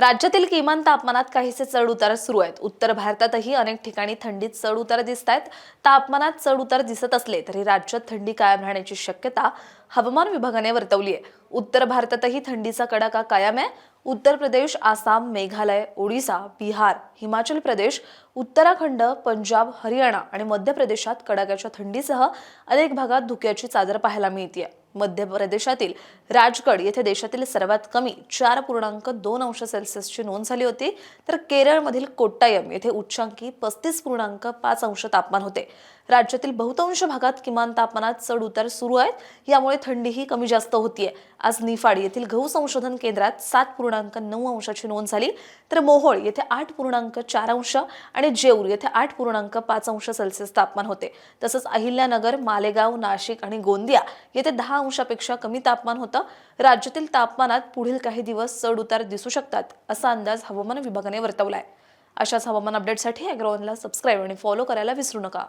राज्यातील किमान तापमानात काहीसे चढ उतार सुरू आहेत. उत्तर भारतातही अनेक ठिकाणी थंडीत चढ उतार दिसत आहेत. तापमानात चढ उतार दिसत असले तरी राज्यात थंडी कायम राहण्याची शक्यता हवामान विभागाने वर्तवली आहे. उत्तर भारतातही थंडीचा कडाका कायम आहे. उत्तर प्रदेश आसाम मेघालय ओडिसा बिहार हिमाचल प्रदेश उत्तराखंड पंजाब हरियाणा आणि मध्य प्रदेशात कडाक्याच्या थंडीसह अनेक भागात धुक्याची चादर पाहायला मिळते मध्य प्रदेशातील राजगड येथे देशातील सर्वात कमी चार पूर्णांक दोन अंश सेल्सिअसची नोंद झाली होती. तर केरळमधील कोट्टायम येथे उच्चांकी पस्तीस पूर्णांक पाच अंश तापमान होते. राज्यातील बहुतांश भागात किमान तापमानात चढ उतार सुरू आहेत. यामुळे थंडीही कमी जास्त होतीये. आज निफाड येथील गहू संशोधन केंद्रात सात पूर्णांक नऊ अंशाची नोंद झाली. तर मोहोळ येथे आठ पूर्णांक चार अंश आणि जेऊर येथे आठ पूर्णांक पाच अंश सेल्सिअस तापमान होते. तसंच अहिल्यानगर मालेगाव नाशिक आणि गोंदिया येथे दहा अंशापेक्षा कमी तापमान होतं. राज्यातील तापमानात पुढील काही दिवस चढ उतार दिसू शकतात असा अंदाज हवामान विभागाने वर्तवलाय. अशाच हवामान अपडेटसाठी अॅग्रोवनला सबस्क्राईब आणि फॉलो करायला विसरू नका.